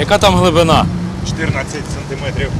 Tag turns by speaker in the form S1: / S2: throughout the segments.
S1: Яка там глибина?
S2: 14 сантиметрів.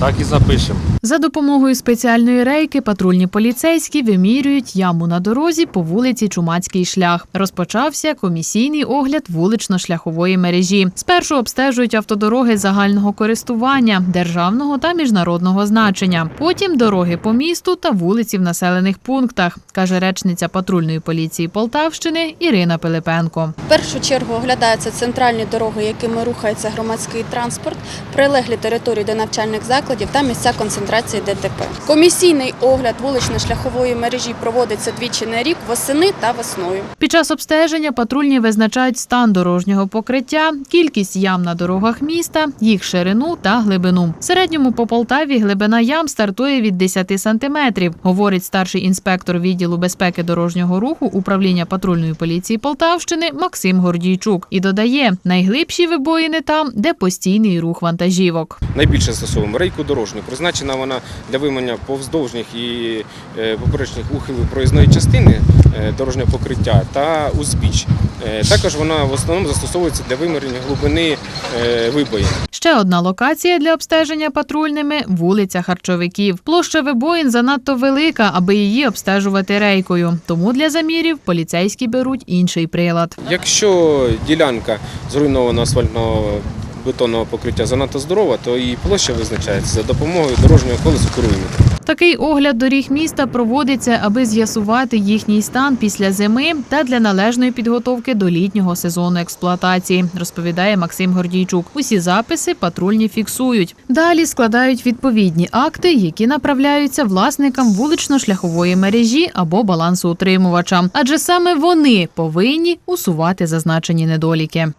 S1: Так і запишемо.
S3: За допомогою спеціальної рейки патрульні поліцейські вимірюють яму на дорозі по вулиці Чумацький шлях. Розпочався комісійний огляд вулично-шляхової мережі. Спершу обстежують автодороги загального користування, державного та міжнародного значення. Потім дороги по місту та вулиці в населених пунктах, каже речниця патрульної поліції Полтавщини Ірина Пилипенко.
S4: В першу чергу оглядаються центральні дороги, якими рухається громадський транспорт, прилеглі території до навчальних закладів та місця концентрації ДТП. Комісійний огляд вулично-шляхової мережі проводиться двічі на рік восени та весною.
S3: Під час обстеження патрульні визначають стан дорожнього покриття, кількість ям на дорогах міста, їх ширину та глибину. В середньому по Полтаві глибина ям стартує від 10 сантиметрів, говорить старший інспектор відділу безпеки дорожнього руху управління патрульної поліції Полтавщини Максим Гордійчук. І додає, найглибші вибоїни там, де постійний рух вантажівок.
S5: Найбільше застосовуємо рейку дорожню. Призначена вона для вимання повздовжніх і е, поперечних ухилів проїзної частини е, дорожнього покриття та узбіч. Е, Також вона в основному застосовується для виміряння глибини вибоїн.
S3: Ще одна локація для обстеження патрульними вулиця Харчовиків. Площа вибоїн занадто велика, аби її обстежувати рейкою. Тому для замірів поліцейські беруть інший прилад.
S5: Якщо ділянка зруйнованого асфальтного бетонного покриття занадто здорова, то її площа визначається за допомогою дорожнього колесу керуймета.
S3: Такий огляд доріг міста проводиться, аби з'ясувати їхній стан після зими та для належної підготовки до літнього сезону експлуатації, розповідає Максим Гордійчук. Усі записи патрульні фіксують. Далі складають відповідні акти, які направляються власникам вулично-шляхової мережі або балансоутримувачам, адже саме вони повинні усувати зазначені недоліки.